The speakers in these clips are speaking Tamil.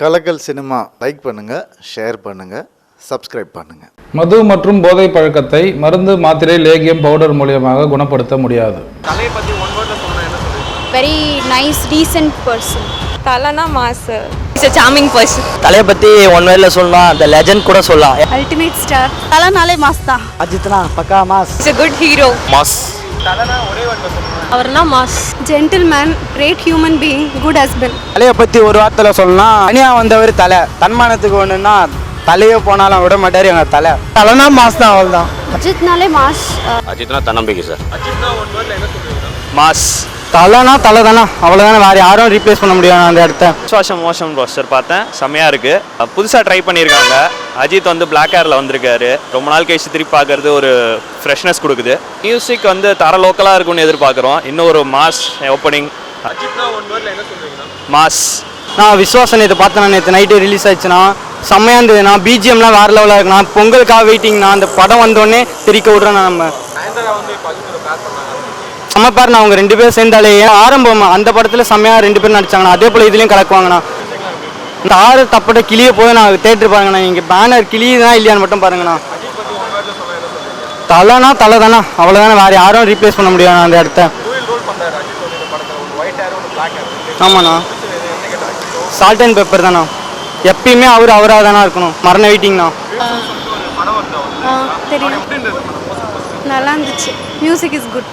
கலக்கல் சினிமா லைக் பண்ணுங்கள் ஷேர் பண்ணுங்கள் சப்ஸ்கிரைப் பண்ணுங்கள் மது மற்றும் போதை பழக்கத்தை மருந்து மாத்திரை லேகியம் பவுடர் மூலியமாக குணப்படுத்த முடியாது. very nice, decent person. தலைனா mass. It's a charming person. தலையை பற்றி ஒன் வேல சொல்லலாம் அந்த லெஜண்ட் கூட சொல்லலாம். Ultimate star. தலனாலே மாஸ் தான். அஜித்னா பக்கா mass. It's a good hero. Mass. அவர்னா mass. Gentleman, great human being, good husband. தலையை பற்றி ஒரு வார்த்தையில் சொல்லலாம் தனியாக வந்தவர் தலை. தன்மானத்துக்கு ஒன்றுன்னா தலையே போனாலும் விட மாட்டார் எங்கள் தலை. தலைனா மாஸ் தான் அவள் தான் அஜித்னாலே மாஸ். அஜித்னா தன்னம்பிக்கை சார். மாஸ். தலைனா தலை தானே அவ்வளோதானே வேறு யாரும் ரீப்ளேஸ் பண்ண முடியாது அந்த இடத்த. விஸ்வாசம் மோஷன் போஸ்டர் பார்த்தேன். செம்மையாக இருக்குது புதுசாக ட்ரை பண்ணியிருக்காங்க. அஜித் வந்து பிளாக் ஹேரில் வந்திருக்காரு. ரொம்ப நாள் கழிச்சு திருப்பி பார்க்கறது ஒரு ஃப்ரெஷ்னஸ் கொடுக்குது. மியூசிக் வந்து தர லோக்கலாக இருக்கும்னு எதிர்பார்க்குறோம். இன்னும் ஒரு மாஸ் ஓப்பனிங் மாஸ் நான் விஸ்வாசம் இதை பார்த்தேன் நேற்று நைட்டு ரிலீஸ் ஆயிடுச்சுன்னா செம்மையாக இருந்ததுண்ணா பிஜிஎம்லாம் வேறு லெவலாக இருக்குண்ணா பொங்கலுக்காக வெயிட்டிங்ண்ணா அந்த படம் வந்தோடனே தெரிக்க விட்றேண்ணா நம்ம. செம்ம பாருண்ணா அவங்க ரெண்டு பேரும் சேர்ந்தாலே ஏன் ஆரம்பம் அந்த படத்தில் செம்மையாக ரெண்டு பேரும் நடிச்சாங்கண்ணா. அதே போல் இதுலேயும் கலக்குவாங்கண்ணா. இந்த ஆறு தப்பட்ட கிளிய போய் நான் தேட்டர் பாருங்கண்ணா. இங்கே பேனர் கிளியுதா இல்லையான்னு மட்டும் பாருங்கண்ணா. தலைனா தலை தானா அவ்வளோதானே வேறு யாரும் ரீப்ளேஸ் பண்ண முடியாது அந்த இடத்த. ஆமாண்ணா. சால்ட் அண்ட் பெப்பர் தானா எப்பயுமே அவர் அவராக தானே இருக்கணும். மரண வெயிட்டிங்ண்ணா தெரியும். நல்லா இருந்துச்சு. மியூசிக் இஸ் குட்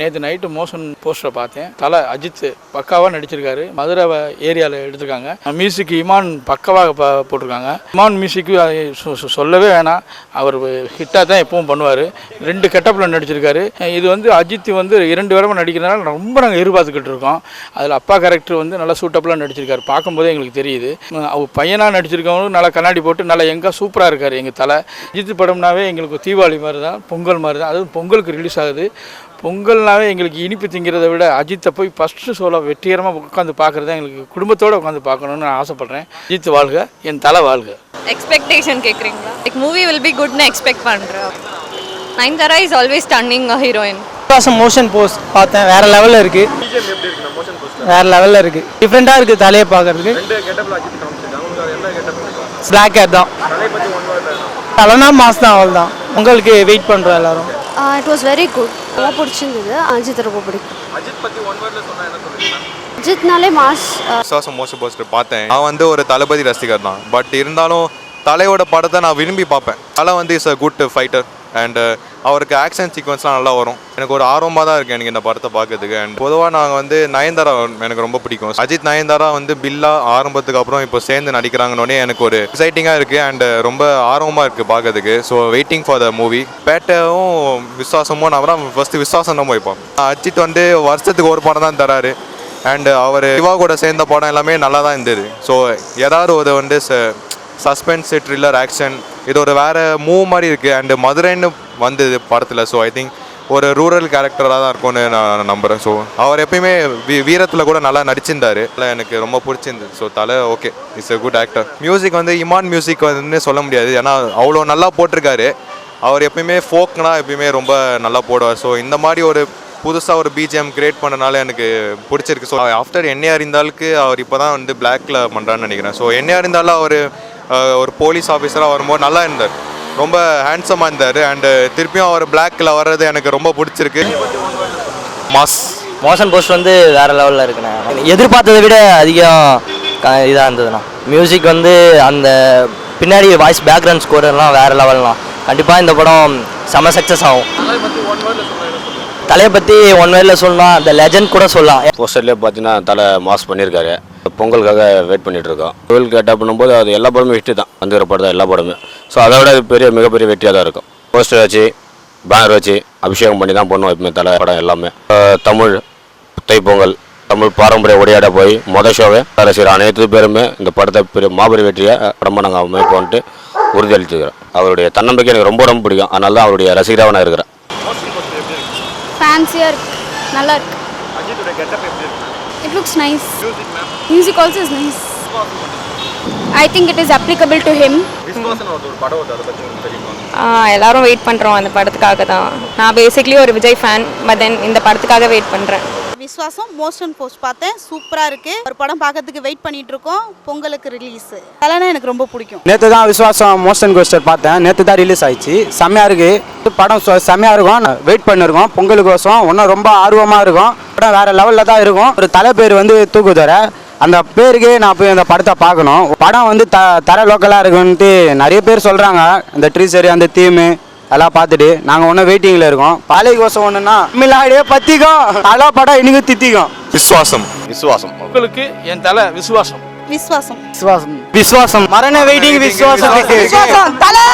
நேற்று நைட்டு மோஷன் போஸ்டரை பார்த்தேன். தலை அஜித் பக்காவாக நடிச்சிருக்காரு. மதுரை ஏரியாவில் எடுத்திருக்காங்க. மியூசிக் இமான் பக்காவாக போட்டிருக்காங்க. இமான் மியூசிக்கு சொல்லவே வேணாம். அவர் ஹிட்டாக தான் எப்பவும் பண்ணுவார். ரெண்டு கெட்டப்பில் நடிச்சிருக்காரு. இது வந்து அஜித் வந்து இரண்டு விடமாக நடிக்கிறதுனால ரொம்ப நாங்கள் எதிர்பார்த்துக்கிட்டு இருக்கோம். அதில் அப்பா கேரக்டர் வந்து நல்லா சூட்டபுளாக நடிச்சிருக்காரு. பார்க்கும்போதே எங்களுக்கு தெரியுது. அவர் பையனாக நடிச்சிருக்கவங்களும் நல்லா கண்ணாடி போட்டு நல்லா எங்கே சூப்பராக இருக்கார் எங்கள் தலை. அஜித் படம்னாவே எங்களுக்கு தீபாவளி மாதிரி தான் பொங்கல் மாதிரி தான் அதுவும் பொங்கலுக்கு ரிலீஸ் ஆகுது. பொங்கல்னாவே எங்களுக்கு இனிப்பு திங்கிறத விட அஜித்தை போய் ஃபஸ்ட்டு ஷோவில் வெற்றிகரமாக உட்காந்து பார்க்குறது எங்களுக்கு குடும்பத்தோடு உட்காந்து பார்க்கணுன்னு நான் ஆசைப்பட்றேன். அஜித் வாழ்க என் தலை வாழ்க. எக்ஸ்பெக்டேஷன் கேட்குறீங்களா லைக் மூவி வில் பி குட்னு எக்ஸ்பெக்ட் பண்ணுறேன் Nayanthara is always stunning heroine Viswasam motion post பார்த்தேன். வேற லெவலில் இருக்கு. வேற லெவலில் இருக்கு. டிஃப்ரெண்ட்டாக இருக்கு தலையை பார்க்கறதுக்கு. பிளாக் ஹேர் தான். தலைனா மாஸ் தான் அவள் தான் உங்களுக்கு வெயிட் பண்ணுறோம் எல்லாரும். இட் வாஸ் வெரி குட் ரொம்ப பிடிச்சிருந்தது. அஜித் ரொம்ப பிடிக்கும். அஜித்னாலே மாஸ் விசுவாசம் மோசம் போஸ்டர் பார்த்தேன். நான் வந்து ஒரு தளபதி ரசிகர் தான். பட் இருந்தாலும் தலையோட படத்தை நான் விரும்பி பார்ப்பேன். தலை வந்து is a good fighter and uh, அவருக்கு ஆக்ஷன் சீக்வன்ஸ்லாம் நல்லா வரும். எனக்கு ஒரு ஆர்வமாக தான் இருக்குது எனக்கு இந்த படத்தை பார்க்கறதுக்கு. அண்ட் பொதுவாக நாங்கள் வந்து நயன்தாரா எனக்கு ரொம்ப பிடிக்கும். அஜித் நயன்தாரா வந்து பில்லா ஆரம்பத்துக்கு அப்புறம் இப்போ சேர்ந்து நடிக்கிறாங்கன்னொடனே எனக்கு ஒரு எக்ஸைட்டிங்காக இருக்குது அண்ட் ரொம்ப ஆர்வமாக இருக்குது பார்க்கறதுக்கு. So waiting for the movie பேட்டவும் விஸ்வாசமும் நான் தான் ஃபஸ்ட்டு விசுவாசம் தான் போய்ப்போம் அஜித் வந்து வருஷத்துக்கு ஒரு படம் தான் தராரு. அண்ட் uh, அவர் சிவா கூட சேர்ந்த படம் எல்லாமே நல்லா தான் இருந்தது. ஸோ ஏதாவது ஒரு வந்து சஸ்பென்ஸ் த்ரில்லர் ஆக்ஷன் இது ஒரு வேறு மூவ் மாதிரி இருக்குது அண்டு மதுரைன்னு வந்தது படத்தில். ஸோ ஐ திங்க் ஒரு ரூரல் கேரக்டராக தான் இருக்கும்னு நான் நம்புகிறேன் ஸோ அவர் எப்பயுமே வீ வீரத்தில் கூட நல்லா நடிச்சிருந்தார். இல்லை எனக்கு ரொம்ப பிடிச்சிருந்தது. So Thala okay it's a good actor music வந்து இமான் மியூசிக் வந்து சொல்ல முடியாது. ஏன்னா அவ்வளோ நல்லா போட்டிருக்காரு. அவர் எப்பயுமே ஃபோக்னா எப்பயுமே ரொம்ப நல்லா போடுவார். ஸோ இந்த மாதிரி ஒரு புதுசாக ஒரு பிஜிஎம் கிரியேட் பண்ணனால எனக்கு பிடிச்சிருக்கு. ஸோ ஆஃப்டர் என்னையாக இருந்தாலுக்கு அவர் இப்போ தான் வந்து பிளாக்ல பண்ணுறான்னு நினைக்கிறேன். ஸோ என்ஏஆர் இருந்தாலும் அவர் ஒரு போலீஸ் ஆஃபீஸராக வரும்போது நல்லா இருந்தார். ரொம்ப ஹேண்ட்ஸமாக இருந்தார். அண்டு திருப்பியும் அவர் பிளாக்ல வர்றது எனக்கு ரொம்ப பிடிச்சிருக்கு. மாஸ். மோஷன் போஸ்ட் வந்து வேற லெவலில் இருக்குண்ணே. எதிர்பார்த்ததை விட அதிகம் இதாக இருந்ததுண்ணா. மியூசிக் வந்து அந்த பின்னாடி வாய்ஸ் பேக்ரவுண்ட் ஸ்கோர் எல்லாம் வேற லெவல்ண்ணா கண்டிப்பாக இந்த படம் செம சக்ஸஸ் ஆகும். தலையை பற்றி ஒன் வேரில் சொல்லலாம் அந்த லெஜண்ட் கூட சொல்லலாம். போஸ்டர்லேயே பார்த்தீங்கன்னா தலை மாஸ் பண்ணியிருக்காரு. பொங்கலுக்காக வெயிட் பண்ணிட்டு இருக்கோம் கோவில் கேட்டால் பண்ணும்போது அது எல்லா படமும் ஹிட்டு தான். வந்துக்கிற படம் தான் எல்லா படமே ஸோ அதை விட பெரிய மிகப்பெரிய வெற்றியாக தான் இருக்கும். போஸ்டர் வச்சு பேனர் வச்சு அபிஷேகம் பண்ணி தான் பண்ணுவோம் எப்பவுமே தலை படம் எல்லாமே. தமிழ் தைப்பொங்கல் தமிழ் பாரம்பரிய உடையாட போய் மொதல் ஷோவே வேலை செய்கிற அனைத்து பேருமே இந்த படத்தை பெரிய மாபெரும் வெற்றியை படமாக நாங்கள் அமைப்போன்ட்டு உறுதியளிச்சுக்கிறோம். அவருடைய தன்னம்பிக்கை எனக்கு ரொம்ப ரொம்ப பிடிக்கும். அதனால தான் அவருடைய ரசிகராக நான் இருக்கிறேன். ஃபேன்சியாக இருக்கு? நல்லா இருக்கு. It looks nice. Music also is nice. I think it is applicable to him. எல்லாரும் வெயிட் பண்ணுறோம் அந்த படத்துக்காக தான். நான் பேசிக்லி ஒரு விஜய் ஃபேன் பட் தென் இந்த படத்துக்காக வெயிட் பண்ணுறேன் விஸ்வாசம் மோஷன் போஸ்ட் பார்த்தேன். சூப்பராக இருக்கு. ஒரு படம் பார்க்கறதுக்கு வெயிட் பண்ணிட்டு இருக்கோம் பொங்கலுக்கு ரிலீஸ் தலைனா எனக்கு ரொம்ப பிடிக்கும். நேற்று தான் விஸ்வாசம் மோஷன் கோஸ்டர் பார்த்தேன். நேற்று தான் ரிலீஸ் ஆயிடுச்சு. செம்மையாக இருக்கு. படம் சொ- செம்மையா இருக்கும். வெயிட் பண்ணிருக்கோம். பொங்கலுக்கோசம் இன்னும் ரொம்ப ஆர்வமாக இருக்கும். படம் வேற லெவலில் தான் இருக்கும். ஒரு தலை பேர் வந்து தூக்குதர. அந்த பேருக்கே நான் போய் அந்த படத்தை பார்க்கணும். படம் வந்து த தர லோக்கலாக இருக்குன்ட்டு நிறைய பேர் சொல்கிறாங்க அந்த ட்ரீசரி அந்த தீமு எல்லாம் பார்த்துட்டு நாங்கள் ஒன்றும் வெயிட்டிங்கில் இருக்கோம். பாலை கோசம் ஒன்றுனா மில்லாடியே பத்திக்கும். நல்லா படம் இன்னைக்கு தித்திக்கும். விஸ்வாசம் விசுவாசம். உங்களுக்கு என் தலை விசுவாசம். விஸ்வாசம் விஸ்வாசம் விஸ்வாசம் மரண வெயிட்டிங் விஸ்வாசம் விஸ்வாசம் தலை!